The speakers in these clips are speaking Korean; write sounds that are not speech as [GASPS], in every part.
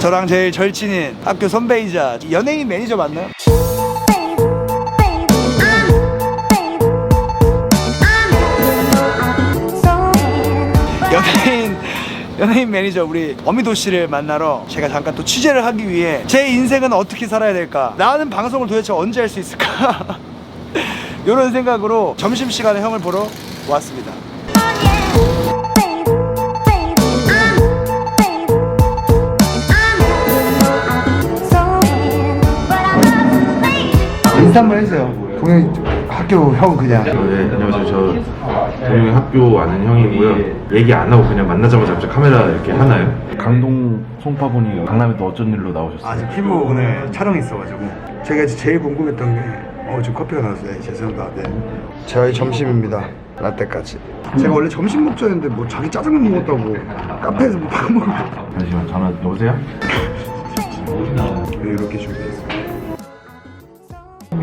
저랑 제일 절친인 학교 선배이자 연예인 매니저 맞나요? 연예인 연예인 매니저 우리 어미도 씨를 만나러 제가 잠깐 또 취재를 하기 위해 제 인생은 어떻게 살아야 될까? 나는 방송을 도대체 언제 할 수 있을까? [LAUGHS] 이런 생각으로 점심 시간에 형을 보러 왔습니다. 인사 한번 해주세요. 동현 학교 형 그냥. 네, 안녕하세요. 저 동영이 학교 아는 형이고요. 얘기 안 하고 그냥 만나자마자 갑자기 카메라 이렇게 하나요? 강동 송파군이 강남에 또 어쩐 일로 나오셨어요? 아, 지금 피부 오늘 촬영이 있어가지고 제가 제일 궁금했던 게 어, 지금 커피가 나왔어요. 네, 죄송합니다. 네. 저희 점심입니다. 라떼까지. 제가 원래 점심 먹자였는데 뭐 자기 짜장면 먹었다고 카페에서 뭐밥 먹고 잠시만 전화 여보세요? 네, 이렇게 준비했습니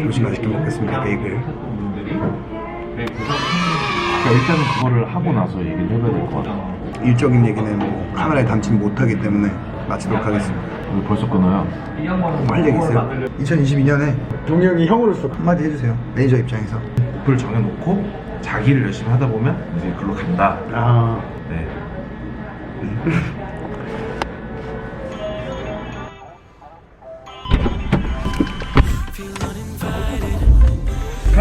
다. 조심 맛있게 먹겠습니다. 베이글. 그러니까 일단은 그거를 하고 나서 얘기를 해봐야 될 것 같아요. 일적인 얘기는 뭐 카메라에 담지 못하기 때문에 마치도록 하겠습니다. 벌써 끊어요. 뭐할 얘기 있어요? 2022년에 동이 형이 형으로서 한마디 해주세요. 매니저 입장에서. 목표를 정해놓고 자기를 열심히 하다 보면 이제 글로 간다. 아. 네. [LAUGHS]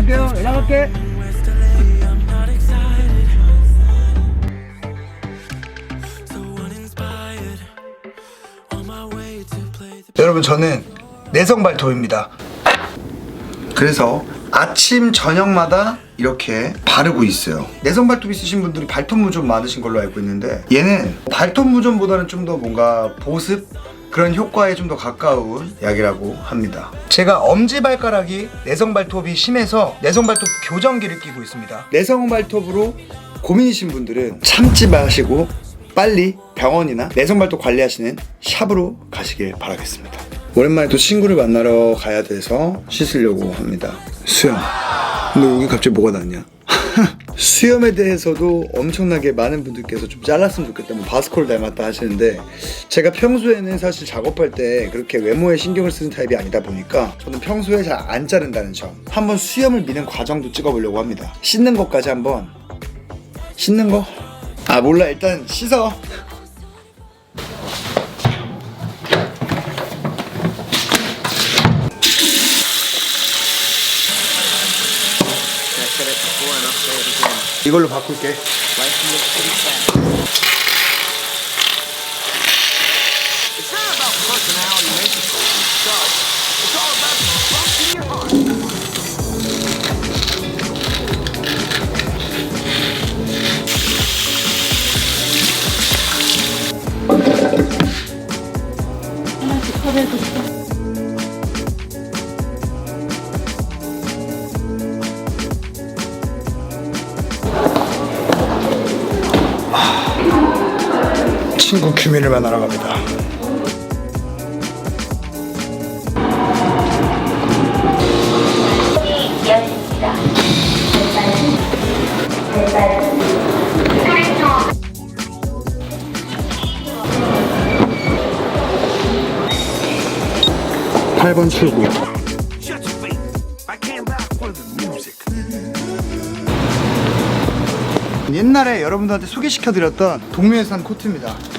갈게요. 연락할게. 여러분 저는 내성 발톱입니다. 그래서 아침 저녁마다 이렇게 바르고 있어요. 내성 발톱 있으신 분들이 발톱 무좀 많으신 걸로 알고 있는데 얘는 발톱 무좀보다는 좀 더 뭔가 보습 그런 효과에 좀 더 가까운 약이라고 합니다. 제가 엄지 발가락이 내성 발톱이 심해서 내성 발톱 교정기를 끼고 있습니다. 내성 발톱으로 고민이신 분들은 참지 마시고 빨리 병원이나 내성 발톱 관리하시는 샵으로 가시길 바라겠습니다. 오랜만에 또 친구를 만나러 가야 돼서 씻으려고 합니다. 수염. 너 여기 갑자기 뭐가 났냐? [LAUGHS] 수염에 대해서도 엄청나게 많은 분들께서 좀 잘랐으면 좋겠다, 뭐 바스콜 닮았다 하시는데 제가 평소에는 사실 작업할 때 그렇게 외모에 신경을 쓰는 타입이 아니다 보니까 저는 평소에 잘 안 자른다는 점 한번 수염을 미는 과정도 찍어보려고 합니다. 씻는 것까지 한번 씻는 거? 아 몰라 일단 씻어. 이걸로 바꿀게. 친구 규민을 만나러 갑니다. 팔번 출구. 옛날에 여러분들한테 소개시켜드렸던 동묘에서 산 코트입니다.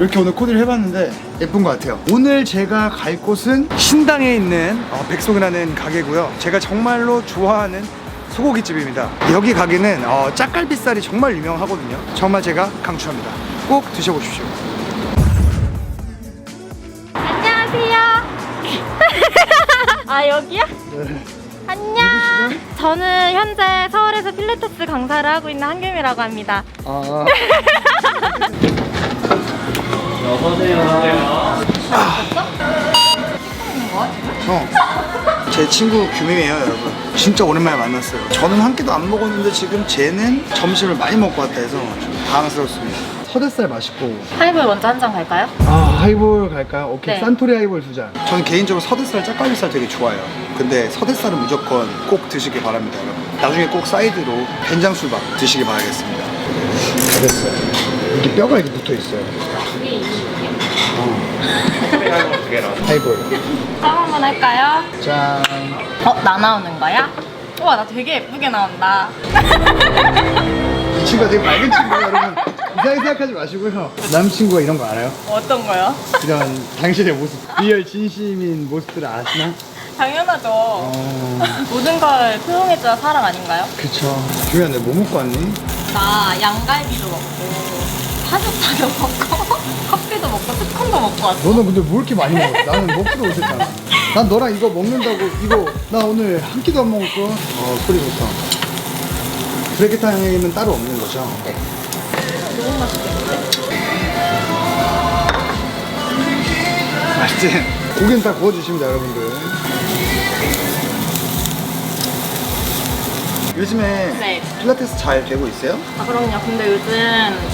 이렇게 오늘 코디를 해봤는데 예쁜 것 같아요. 오늘 제가 갈 곳은 신당에 있는 어, 백송이라는 가게고요. 제가 정말로 좋아하는 소고기집입니다. 여기 가게는 어, 짝갈비살이 정말 유명하거든요. 정말 제가 강추합니다. 꼭 드셔보십시오. 안녕하세요. [LAUGHS] 아 여기야? 안녕. 저는 현재 서울에서 필라테스 강사를 하고 있는 한규미라고 합니다. 아, [LAUGHS] 형, 제 친구 규민이에요, 여러분. 진짜 오랜만에 만났어요. 저는 한 끼도 안 먹었는데 지금 쟤는 점심을 많이 먹고 왔다 해서 좀 당황스럽습니다. 서대살 맛있고. 하이볼 먼저 한 잔 갈까요? 아, 하이볼 갈까요? 오케이. 네. 산토리 하이볼 두 잔. 저는 개인적으로 서대살, 짝갈비살 되게 좋아해요. 근데 서대살은 무조건 꼭 드시길 바랍니다, 여러분. 나중에 꼭 사이드로 된장술밥 드시길 바라겠습니다. 서대살. 이게 뼈가 이렇게 붙어 있어요. 어, 하이볼. 짠 한번 할까요? 짠. 어, 나 나오는 거야? 우와, 나 되게 예쁘게 나온다. [LAUGHS] 이 친구가 되게 맑은 친구예요, 여러분. 이상하게 생각하지 마시고요. 남친구가 이런 거 알아요? 어떤 거요? 이런 당신의 모습, 리얼 진심인 모습들을 아시나? 당연하죠. 어, 모든 걸 표현해줘야 사랑 아닌가요? 그쵸. 규미야, 너뭐 먹고 왔니? 나 양갈비도 먹고, 파스타도 [LAUGHS] 먹고, 스콘도 먹고 왔어. 너는 근데 뭐 이렇게 많이 먹어? 나는 먹지도 못했잖아. 난 너랑 이거 먹는다고 이거 나 오늘 한 끼도 안 먹을 거. 어 소리 좋다. 브레게타임은 따로 없는 거죠? 네. 너무 맛있겠는데? 맛있지? 고기는 다 구워주십니다 여러분들. 요즘에 네. 필라테스 잘 되고 있어요? 아, 그럼요. 근데 요즘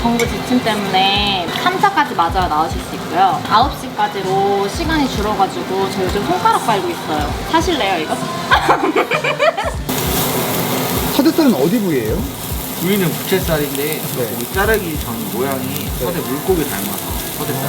정부 지침 때문에 3차까지 맞아야 나오실 수 있고요. 9시까지로 시간이 줄어가지고 저 요즘 손가락 빨고 있어요. 사실래요, 이거? [LAUGHS] 서대살은 어디 부위예요? 부위는 부채살인데 네. 이 자르기 전 모양이 서대 물고기 닮아서 서대살.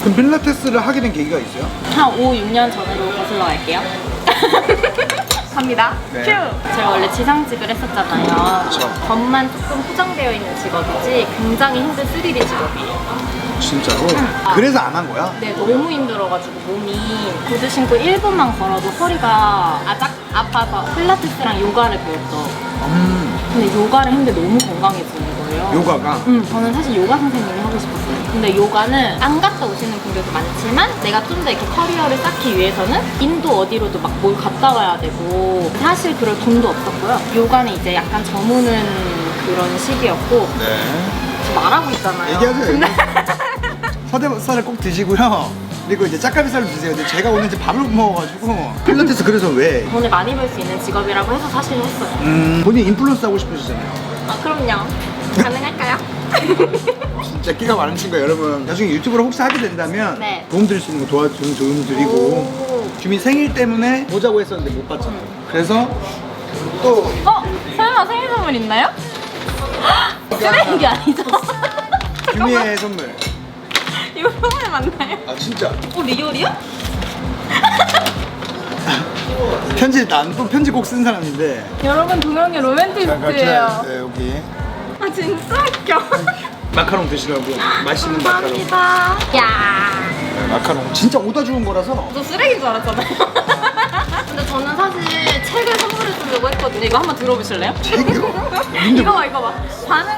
그럼 필라테스를 하게 된 계기가 있어요? 한 5, 6년 전으로 거슬러 갈게요. [LAUGHS] 갑니다. 네. 큐! 제가 원래 지상직을 했었잖아요. 그쵸. 겉만 조금 포장되어 있는 직업이지 굉장히 힘든 3D 직업이에요. 진짜로? 아. 그래서 안 한 거야? 네, 너무 힘들어가지고 몸이 구두 신고 1분만 걸어도 허리가 아작 아파서 필라테스랑 요가를 배웠죠. 음, 근데 요가를 했는데 너무 건강해지는 거예요. 요가가 응, 저는 사실 요가 선생님이 하고 싶었어요. 근데 요가는 안 갔다 오시는 분들도 많지만 내가 좀 더 이렇게 커리어를 쌓기 위해서는 인도 어디로도 막 뭘 갔다 와야 되고 사실 그럴 돈도 없었고요. 요가는 이제 약간 저무는 그런 시기였고 네. 지금 말하고 있잖아요. 얘기하세요, 근데 [LAUGHS] 서대살을 꼭 드시고요. 그리고 이제 짝갈비살을 드세요. 근데 제가 오늘 이제 밥을 못 먹어가지고 필라테스 그래서 왜? 돈을 많이 벌 수 있는 직업이라고 해서 사실 했어요. 음, 본인 인플루언스 하고 싶으시잖아요. 아 그럼요. 가능할까요? [LAUGHS] 진짜 끼가 많은 친구예요, 여러분. 나중에 유튜브를 혹시 하게 된다면 네. 도움 드릴 수 있는 거 도와 도움, 도움 드리고 오. 규민 생일 때문에 보자고 했었는데 못 봤잖아요. 그래서 또 어? 설마 생일 선물 있나요? [GASPS] 쓰레기 아니죠? [LAUGHS] 규미의 선물. 이거 선물 맞나요? 아 진짜 어 리얼이야? [LAUGHS] 편지 난또 편지 꼭 쓴 사람인데. 여러분 동영이 로맨티스트예요. 네, 여기 아 진짜 웃겨. 마카롱 드시라고 맛있는 마카롱. 감사합니다. 야, 네, 마카롱 진짜 오다 주운 거라서 저 쓰레기인 줄 알았잖아요. 근데 저는 사실 책을 선물해 주려고 했거든요. 이거 한번 들어보실래요? 책이요? [LAUGHS] 이거 봐, 이거 봐. 반응.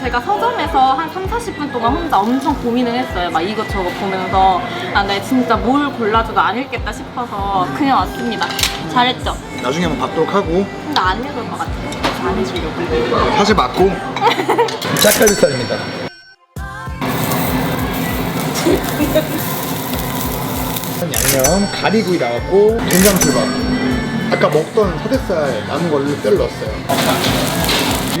제가 서점에서 한 3, 40분 동안 혼자 엄청 고민을 했어요. 막 이것저것 보면서. 아, 나 진짜 뭘 골라줘도 안 읽겠다 싶어서 그냥 왔습니다. 잘했죠? 나중에 한번 받도록 하고 근데 안 읽을 것 같아요. 그래서 안 해주려고. 사실 맞고 [LAUGHS] 짝갈비살입니다. 양념 가리구이 나왔고 된장술밥 아까 먹던 서대살 남은 걸로 뼈를 넣었어요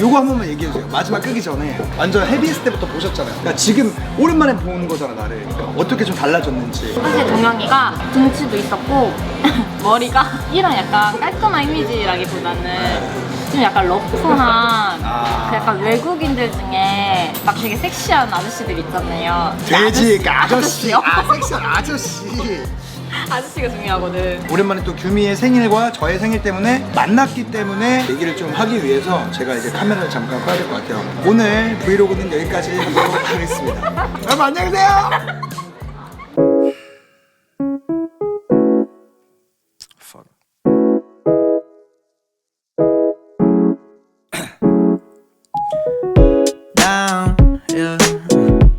요거 한 번만 얘기해 주세요 마지막 끄기 전에 완전 헤비했을 때부터 보셨잖아요 그러니까 지금 오랜만에 보는 거잖아 나를 그러니까 어떻게 좀 달라졌는지 사실 동영이가 등치도 있었고 [LAUGHS] 머리가 이런 약간 깔끔한 이미지라기보다는 좀 약간 러프한 [LAUGHS] 아. 그 약간 외국인들 중에 막 되게 섹시한 아저씨들 있잖아요. 돼지 그 아저씨 아저씨요? 아 섹시한 아저씨 [LAUGHS] [LAUGHS] 아저씨가 중요하거든. 오랜만에 또 규미의 생일과 저의 생일 때문에 만났기 때문에 얘기를 좀 하기 위해서 제가 이제 카메라를 잠깐 꺼야 될 것 같아요. 오늘 브이로그는 여기까지 하도록 [LAUGHS] 하겠습니다. 여러분 안녕히 계세요. down, yeah.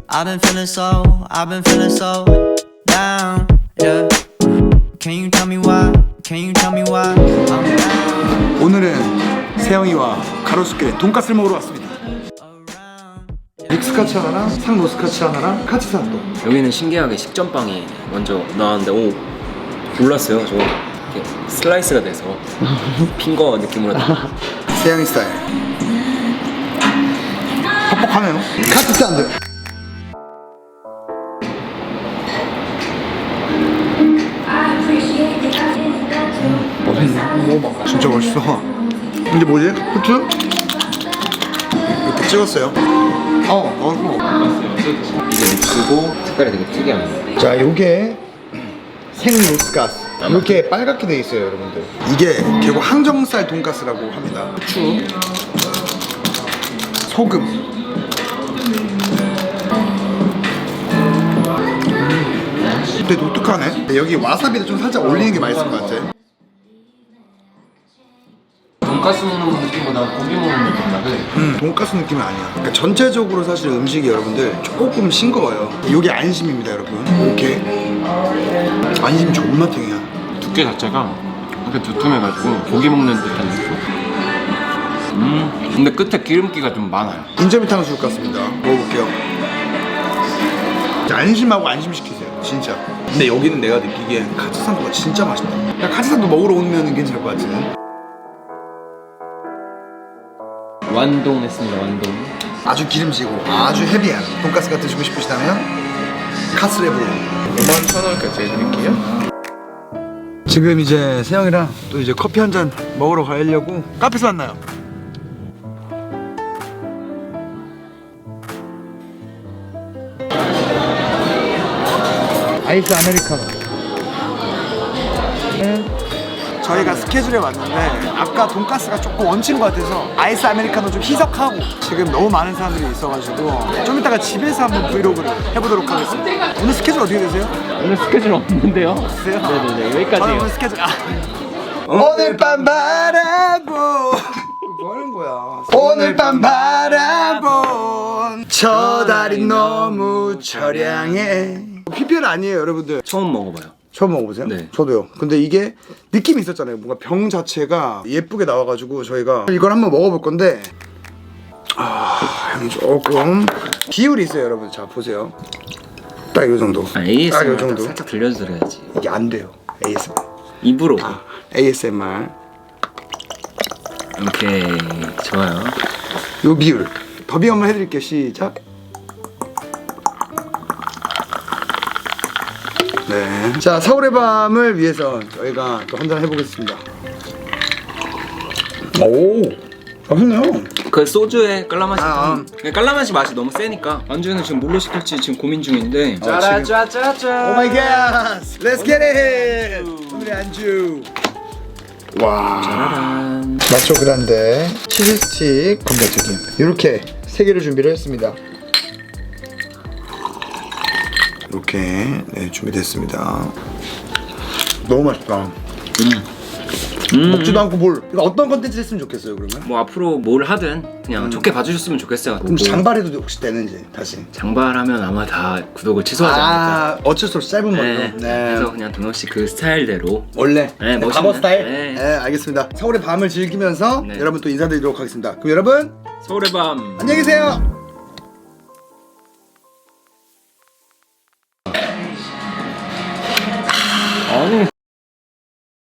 I've been feeling so, I've been feeling so down, 오늘은 세영이와 가로수길에 돈까스를 먹으러 왔습니다. 믹스카츠 하나랑 상로스카츠 하나랑 카츠산도. 여기는 신기하게 식전빵이 먼저 나왔는데 오 몰랐어요 저 이렇게 슬라이스가 돼서 핑거 느낌으로 나 세영이 스타일. [LAUGHS] 퍽퍽하네요. 카츠산도. 먹어봐. 진짜 맛있어. 근데 뭐지? 후추? 이렇게 찍었어요. 어 넣고 이게 믹스고 색깔이 되게 특이합니다. 자 요게 생로스가스 이렇게 빨갛게 돼 있어요 여러분들 이게 결국 항정살 돈가스라고 합니다 후추 소금 음, 되게 독특하네 여기 와사비도 좀 살짝 올리는 게 맛있을 것 같아 돈가스 먹는 느낌보다 고기 먹는 느낌 나고 음, 돈가스 느낌은 아니야. 그러니까 전체적으로 사실 음식이 여러분들 조금 싱거워요. 이게 안심입니다, 여러분. 이렇게 안심 존맛 탱이야. 두께 자체가 이렇게 두툼해가지고 고기 먹는 듯한 느낌. 음, 근데 끝에 기름기가 좀 많아요. 인절미 탕수육 같습니다. 먹어볼게요. 자, 안심하고 안심시키세요, 진짜. 근데 여기는 내가 느끼기엔 카츠산도가 진짜 맛있다. 야, 카츠산도 먹으러 오면 괜찮을 것 같아. 완동했습니다. 완동. 아주 기름지고 아주 헤비한 돈가스가 드시고 싶으시다면 카스레브로 5만 천 원까지 해드릴게요. 지금 이제 세영이랑 또 이제 커피 한 잔 먹으러 가려고 카페에서 만나요. 아이스 아메리카노. 저희가 스케줄에 왔는데 아까 돈가스가 조금 얹힌 것 같아서 아이스 아메리카노 좀 희석하고 지금 너무 많은 사람들이 있어가지고 좀 이따가 집에서 한번 브이로그를 해보도록 하겠습니다. 오늘 스케줄 어떻게 되세요? 오늘 스케줄 없는데요? 없으세요? 네네네 저는 여기까지요. 오늘 스케줄 아. 오늘 밤 바라보 뭐 하는 거야 오늘 밤 바라본 저 달이 너무 처량해 PPL 아니에요 여러분들 처음 먹어봐요. 처음 먹어보세요? 네. 저도요. 근데 이게 느낌이 있었잖아요. 뭔가 병 자체가 예쁘게 나와가지고 저희가 이걸 한번 먹어볼 건데. 아 향이 조금 비율이 있어요 여러분. 자 보세요. 딱 이 정도. 아, 딱 ASMR 이 정도. 살짝 들려드려야지. 이게 안 돼요. ASMR 입으로. ASMR 오케이. 좋아요. 요 비율. 더빙 한번 해드릴게요. 시작 네. 자 서울의 밤을 위해서 저희가 또 한잔 해보겠습니다. 오. 맛있네요. 그 소주에 깔라맛이 아, 좀- 네, 깔라맛이 맛이 너무 세니까 안주는 지금 뭘로 시킬지 지금 고민 중인데. 오 마이 갓 렛츠 겟 잇! 오늘의 안주. 와. 짜라란. 나초 그란데 치즈 스틱 건배튀김 이렇게 세 개를 준비를 했습니다. 이렇게 네, 준비됐습니다. 너무 맛있다. 먹지도 않고 뭘 이거 어떤 컨텐츠 했으면 좋겠어요 그러면? 뭐 앞으로 뭘 하든 그냥 좋게 봐주셨으면 좋겠어요 그럼 뭐 장발해도 혹시 되는지 다시? 장발하면 아마 다 구독을 취소하지 않을까 아 어쩔 수 없이 짧은 머리로. 네. 그래서 그냥 동혁 씨 그 스타일대로 원래 네, 멋있는. 바버 스타일. 네. 네. 알겠습니다. 서울의 밤을 즐기면서 네. 여러분 또 인사드리도록 하겠습니다. 그럼 여러분 서울의 밤 안녕히 계세요.